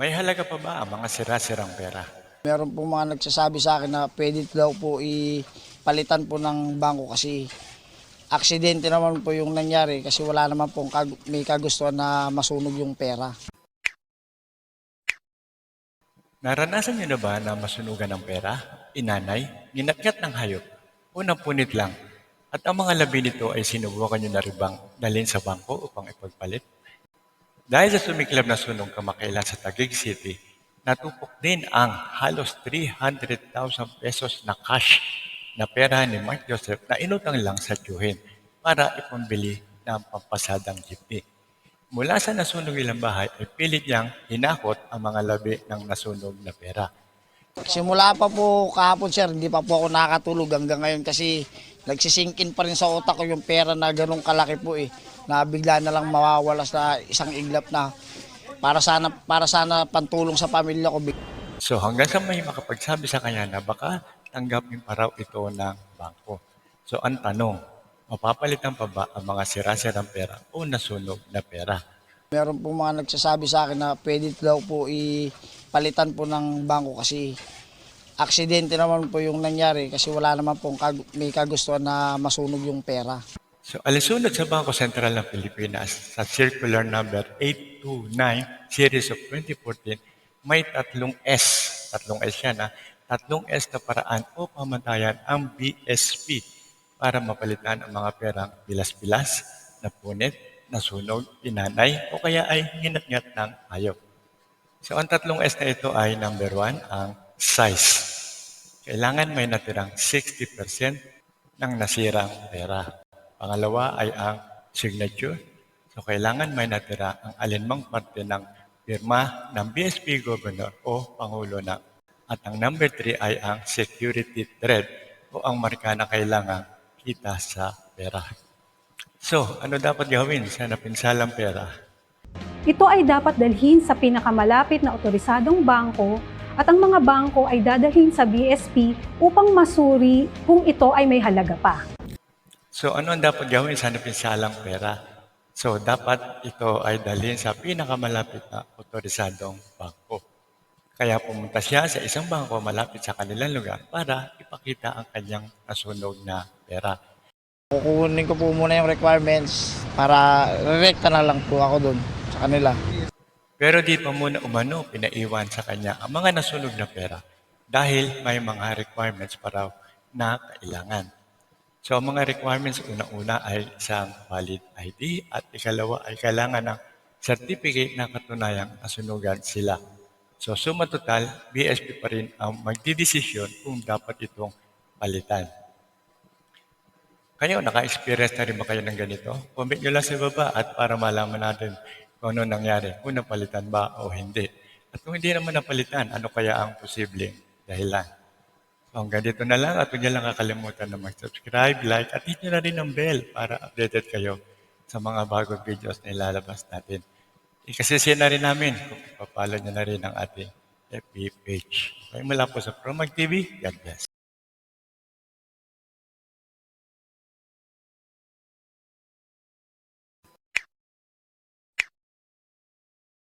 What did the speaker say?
May halaga pa ba ang mga sira-sirang pera? Meron po mga nagsasabi sa akin na pwede daw po ipalitan po ng bangko kasi aksidente naman po yung nangyari kasi wala naman kag- may kagustuhan na masunog yung pera. Naranasan niyo na ba na masunugan ng pera, inanay, ginatgat ng hayop, unang punit lang, at ang mga labi nito ay sinubukan niyo na rin bang dalhin sa bangko upang ipagpalit? Dahil sa sumiklab na sunog kamakailan sa Taguig City, natupok din ang halos 300,000 pesos na cash na pera ni Mark Joseph na inutang lang sa tiyuhin para ipambili ng pampasadang jeepney. Mula sa nasunog ilang bahay ay pilit niyang hinakot ang mga labi ng nasunog na pera. Simula pa po kahapon sir, hindi pa po ako nakakatulog hanggang ngayon kasi nagsisingkin pa rin sa utak ko yung pera na ganong kalaki po eh. Na bigla na lang mawawala sa isang iglap na para sana para sana pantulong sa pamilya ko. So hanggang sa may makapagsabi sa kanya na baka tanggapin pa raw ito ng bangko. So ang tanong, mapapalitan pa ba ang mga sira-sirang pera o nasunog na pera? Meron po mga nagsasabi sa akin na pwede daw po ipalitan po ng bangko kasi aksidente naman po yung nangyari kasi wala naman pong kag- may kagustuhan na masunog yung pera. So alisunod sa Bangko Sentral ng Pilipinas sa Circular Number 829 Series of 2014, may tatlong S, tatlong S yan ha, tatlong S na paraan o pamantayan ang BSP para mapalitan ang mga perang bilas-bilas, napunit, nasunog, inanay o kaya ay hinatngat ng hayop. So ang tatlong S na ito ay number one, ang size. Kailangan may natirang 60% ng nasirang pera. Pangalawa ay ang signature. So kailangan may natira ang alinmang parte ng pirma ng BSP Governor o Pangulo na. At ang number three ay ang security thread o ang marka na kailangan kita sa pera. So, ano dapat gawin sa napinsalang pera? Ito ay dapat dalhin sa pinakamalapit na otorisadong bangko at ang mga bangko ay dadalhin sa BSP upang masuri kung ito ay may halaga pa. So ano ang dapat gawin sa napinsalang pera? So dapat ito ay dalhin sa pinakamalapit na otorisadong bangko. Kaya pumunta siya sa isang bangko malapit sa kanilang lugar para ipakita ang kanyang nasunog na pera. Kukunin ko po muna yung requirements para rekta na lang po ako doon sa kanila. Pero di pa muna umano pinaiwan sa kanya ang mga nasunog na pera dahil may mga requirements pa raw na kailangan. So ang mga requirements unang-una ay isang valid ID at ikalawa ay kailangan ng certificate na katunayang nasunugan sila. So suma total, BSP pa rin ang magdidesisyon kung dapat itong palitan. Kayo, naka-experience na rin ba kayo ng ganito? Comment nyo lang sa baba at para malaman natin kung ano nangyari, kung napalitan ba o hindi. At kung hindi naman napalitan, ano kaya ang posibleng dahilan? So hanggang dito na lang at huwag niyo lang kakalimutan na mag-subscribe, like at hit na rin ang bell para updated kayo sa mga bagong videos na ilalabas natin. Ikasisi na rin namin kung papalo nyo na rin ang ating FB page. Okay, mula po sa Promag TV, God bless.